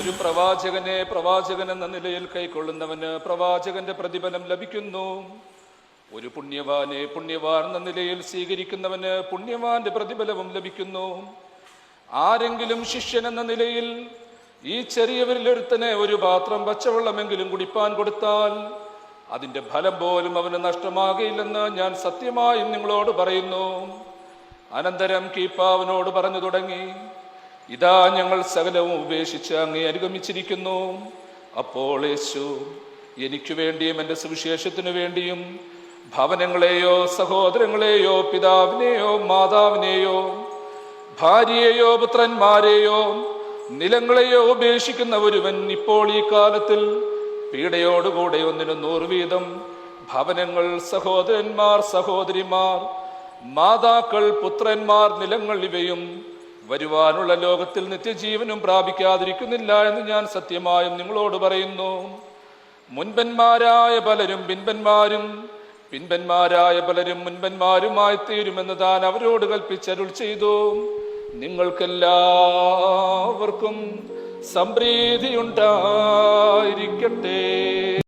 ഒരു പ്രവാചകനെ പ്രവാചകൻ എന്ന നിലയിൽ കൈക്കൊള്ളുന്നവന് പ്രവാചകന്റെ പ്രതിഫലം ലഭിക്കുന്നു. ഒരു പുണ്യവാനെ പുണ്യവാൻ എന്ന നിലയിൽ സ്വീകരിക്കുന്നവന് പുണ്യവാന്റെ പ്രതിഫലവും ലഭിക്കുന്നു. ആരെങ്കിലും ശിഷ്യൻ എന്ന നിലയിൽ ഈ ചെറിയവരിലൊരുത്തനെ ഒരു പാത്രം പച്ചവെള്ളമെങ്കിലും കുടിപ്പാൻ കൊടുത്താൽ അതിന്റെ ഫലം പോലും അവന് നഷ്ടമാകയില്ലെന്ന് ഞാൻ സത്യമായും നിങ്ങളോട് പറയുന്നു. അനന്തരം കീപ്പാവനോട് പറഞ്ഞു തുടങ്ങി. ഇതാ ഞങ്ങൾ സകലവും ഉപേക്ഷിച്ച് അങ്ങേ അനുഗമിച്ചിരിക്കുന്നു. അപ്പോൾ യേശു എനിക്ക് വേണ്ടിയും എന്റെ സുവിശേഷത്തിനു വേണ്ടിയും ഭവനങ്ങളെയോ സഹോദരങ്ങളെയോ പിതാവിനെയോ മാതാവിനെയോ ഭാര്യയെയോ പുത്രന്മാരെയോ നിലങ്ങളെയോ ഉപേക്ഷിക്കുന്ന ഒരുവൻ ഇപ്പോൾ ഈ കാലത്തിൽ പീഡയോടുകൂടെ ഒന്നിനു നൂറ് വീതം ഭവനങ്ങൾ സഹോദരന്മാർ സഹോദരിമാർ മാതാക്കൾ പുത്രന്മാർ നിലങ്ങൾ ഇവയും വരുവാനുള്ള ലോകത്തിൽ നിത്യജീവനും പ്രാപിക്കാതിരിക്കുന്നില്ല എന്ന് ഞാൻ സത്യമായും നിങ്ങളോട് പറയുന്നു. മുൻപന്മാരായ പലരും പിൻപന്മാരും പിൻപന്മാരായ പലരും മുൻപന്മാരുമായി തീരുമെന്ന് താൻ അവരോട് കൽപ്പിച്ചരുൾ ചെയ്തു. നിങ്ങൾക്കെല്ലാവർക്കും സംപ്രീതിയുണ്ടായിരിക്കട്ടെ.